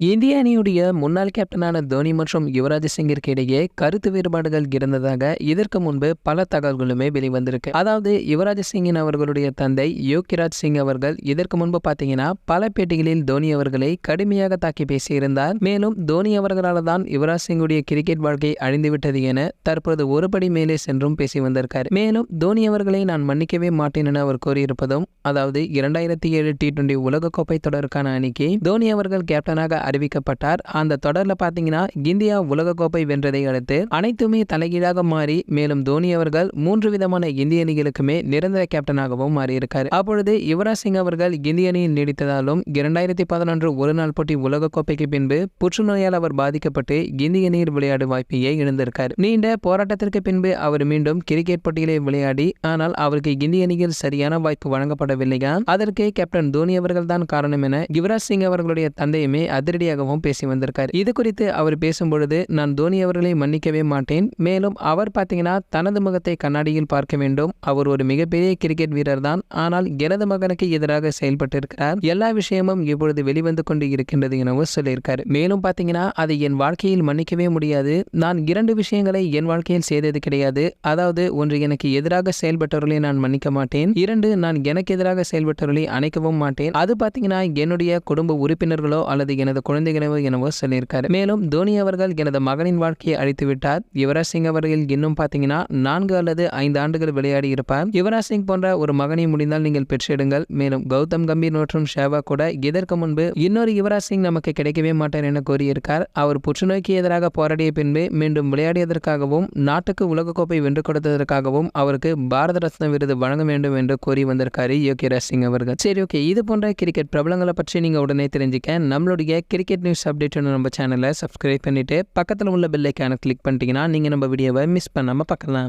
இந்திய அணியுடைய முன்னாள் கேப்டனான தோனி மற்றும் யுவராஜ் சிங்கிற்கு இடையே கருத்து வேறுபாடுகள் இருந்ததாக இதற்கு முன்பு பல தகவல்களுமே வெளிவந்திருக்கு. அதாவது யுவராஜ் சிங்கின் அவர்களுடைய தந்தை யோகிராஜ் சிங் அவர்கள் இதற்கு முன்பு பார்த்தீங்கன்னா பல பேட்டிகளில் தோனி அவர்களை கடுமையாக தாக்கி பேசியிருந்தார். மேலும் தோனி அவர்களால் தான் யுவராஜ் சிங்குடைய கிரிக்கெட் வாழ்க்கை அழிந்துவிட்டது என தற்போது ஒருபடி மேலே சென்றும் பேசி வந்திருக்கார். மேலும் தோனி அவர்களை நான் மன்னிக்கவே மாட்டேன் என அவர் கூறியிருப்பதும் அதாவது இரண்டாயிரத்தி ஏழு டி டுவெண்டி உலகக்கோப்பை தொடருக்கான அணிக்கு தோனி அவர்கள் கேப்டனாக அறிவிக்கப்பட்டார். அந்த தொடர்ல பாத்தீங்கன்னா இந்தியா உலகக்கோப்பை வென்றதை அடுத்து அனைத்துமே தலைகீழாக மாறி மேலும் தோனி அவர்கள் மூன்று விதமான இந்திய அணிகளுக்குமே நிரந்தர கேப்டனாகவும் மாறியிருக்காரு. அப்பொழுது யுவராஜ் சிங் அவர்கள் இந்திய அணியில் நீடித்ததாலும் இரண்டாயிரத்தி பதினொன்று ஒரு நாள் போட்டி உலகக்கோப்பைக்கு பின்பு புற்றுநோயால் அவர் பாதிக்கப்பட்டு இந்திய அணியில் விளையாடும் வாய்ப்பையே இழந்திருக்கார். நீண்ட போராட்டத்திற்கு பின்பு அவர் மீண்டும் கிரிக்கெட் போட்டிகளை விளையாடி ஆனால் அவருக்கு இந்திய அணியில் சரியான வாய்ப்பு வழங்கப்படவில்லையா? அதற்கு கேப்டன் தோனி அவர்கள் தான் காரணம் என யுவராஜ் சிங் அவர்களுடைய தந்தையுமே நேரடியாகவும் பேசி வந்திருக்கார். இது குறித்து அவர் பேசும்பொழுது நான் தோனி அவர்களை மன்னிக்கவே மாட்டேன். மேலும் அவர் பார்த்தீங்கன்னா தனது முகத்தை கண்ணாடியில் பார்க்க வேண்டும். அவர் ஒரு மிகப்பெரிய கிரிக்கெட் வீரர் தான். ஆனால் எனது மகனுக்கு எதிராக செயல்பட்டிருக்கிறார். எல்லா விஷயமும் இப்பொழுது வெளிவந்து கொண்டு இருக்கின்றது எனவும் சொல்லியிருக்காரு. மேலும் பார்த்தீங்கன்னா அதை என் வாழ்க்கையில் மன்னிக்கவே முடியாது. நான் இரண்டு விஷயங்களை என் வாழ்க்கையில் செய்தது கிடையாது. அதாவது ஒன்று எனக்கு எதிராக செயல்பட்டவர்களை நான் மன்னிக்க மாட்டேன். இரண்டு நான் எனக்கு எதிராக செயல்பட்டவர்களை அணைக்கவும் மாட்டேன். அது பார்த்தீங்கன்னா என்னுடைய குடும்ப உறுப்பினர்களோ அல்லது எனது குழந்தைகளவோ எனவோ சொல்லியிருக்காரு. மேலும் தோனி அவர்கள் எனது மகனின் வாழ்க்கையை அழித்து விட்டார் யுவராஜ் சிங் அவர்கள் இன்னும் பார்த்தீங்கன்னா நான்கு அல்லது ஐந்து ஆண்டுகள் விளையாடி இருப்பார். யுவராஜ் சிங் போன்ற ஒரு மகனை முடிந்தால் நீங்கள் பெற்றெடுங்கள். மேலும் கௌதம் கம்பீர் மற்றும் ஷேவா கூட இதற்கு முன்பு இன்னொரு யுவராஜ் சிங் நமக்கு கிடைக்கவே மாட்டார் என கூறியிருக்கார். அவர் புற்றுநோய்க்கு எதிராக போராடிய பின்பு மீண்டும் விளையாடியதற்காகவும் நாட்டுக்கு உலகக்கோப்பை வென்று கொடுத்ததற்காகவும் அவருக்கு பாரத ரத்ன விருது வழங்க வேண்டும் என்று கூறி வந்திருக்காரு யோகிராஜ் சிங் அவர்கள். சரி ஓகே. இது போன்ற கிரிக்கெட் பிரபலங்களை பற்றி நீங்க உடனே தெரிஞ்சுக்க நம்மளுடைய கிரிக்கெட் நியூஸ் அப்டேட் நம்ம சேனலை சப்ஸ்கிரைப் பண்ணிட்டு பக்கத்தில் உள்ள பெல்லைக்கான கிளிக் பண்ணிட்டீங்கன்னா நீங்கள் நம்ம வீடியோவை மிஸ் பண்ணாமல் பார்க்கலாம்.